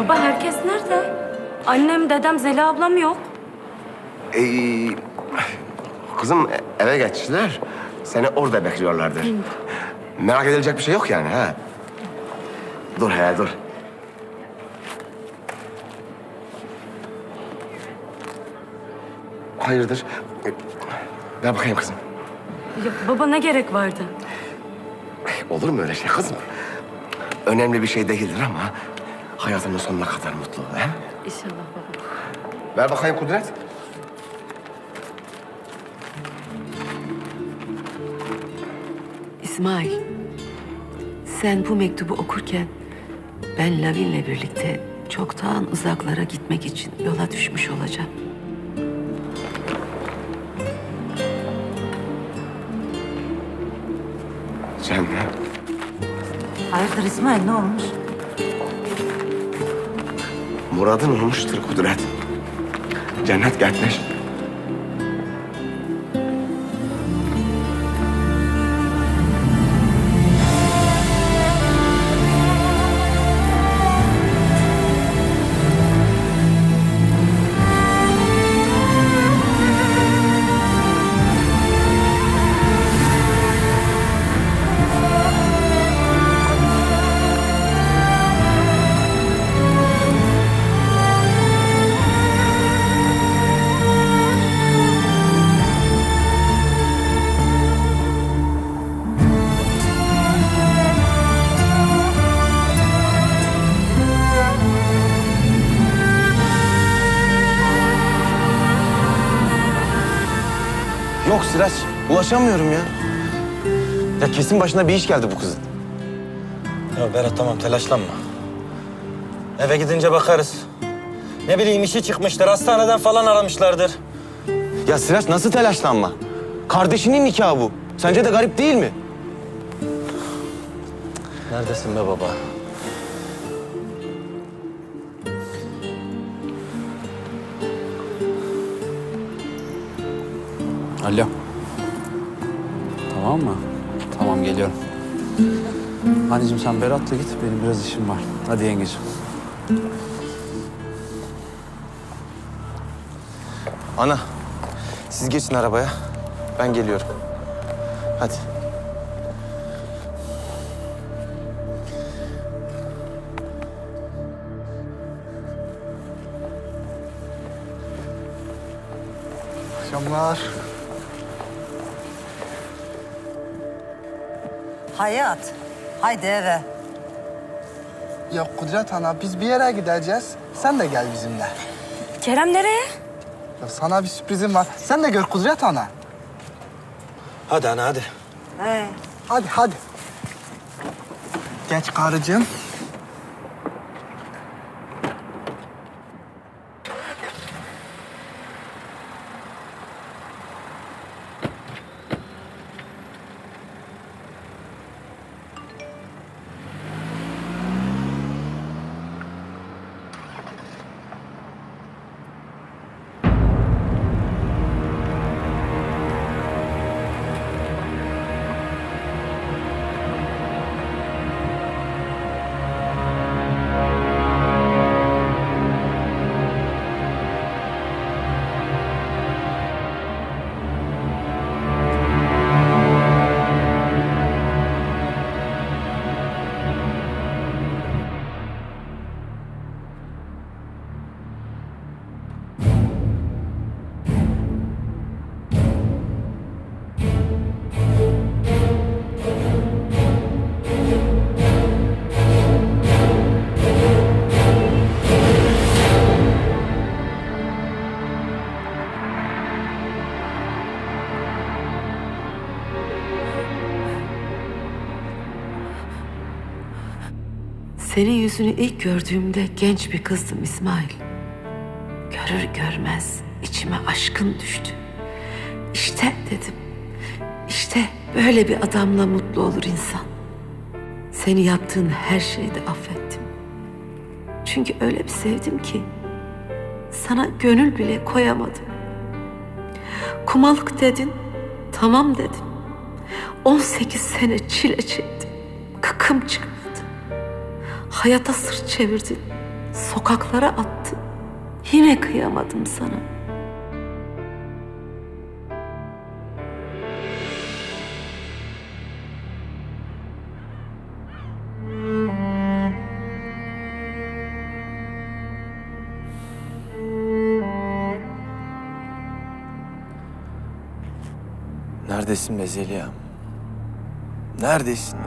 Baba herkes nerede? Annem, dedem, Zeliha ablam yok. Ee, kızım eve geçtiler. Seni orada bekliyorlardır. Merak edilecek bir şey yok yani ha. Dur he dur. Hayırdır? Ver bakayım kızım. Ya baba ne gerek vardı? Olur mu öyle şey kızım? Önemli bir şey değildir ama hayatının sonuna kadar mutlu ol. He? İnşallah baba. Ver bakayım Kudret. İsmail, sen bu mektubu okurken ben Lavin'le birlikte çoktan uzaklara gitmek için yola düşmüş olacağım. Cennet. Hayırdır İsmail ne olmuş? Muradın olmuştur Kudret. Cennet gelmiş. Yok Sıraç, ulaşamıyorum ya. Ya kesin başına bir iş geldi bu kızın. Ya Berat tamam telaşlanma. Eve gidince bakarız. Ne bileyim işi çıkmıştır, hastaneden falan aramışlardır. Ya Sıraç nasıl telaşlanma? Kardeşinin nikahı bu. Sence de garip değil mi? Neredesin be baba? Alo. Tamam mı? Tamam geliyorum. Anneciğim sen Berat'la git. Benim biraz işim var. Hadi yengeciğim. Ana, siz geçin arabaya. Ben geliyorum. Hadi. Akşamlar. Hayat. Haydi eve. Ya Kudret Ana biz bir yere gideceğiz. Sen de gel bizimle. Kerem nereye? Ya sana bir sürprizim var. Sen de gör Kudret Ana. Hadi ana hadi. He. Hadi hadi. Geç karıcığım. Senin yüzünü ilk gördüğümde genç bir kızdım İsmail. Görür görmez içime aşkın düştü. İşte dedim. İşte böyle bir adamla mutlu olur insan. Seni yaptığın her şeyde affettim. Çünkü öyle bir sevdim ki sana gönül bile koyamadım. Kumalık dedin, tamam dedim. 18 sene çile çektim. Kıkım çıkmadı. Hayata sırt çevirdin. Sokaklara attın. Yine kıyamadım sana. Neredesin be Zeliha? Neredesin?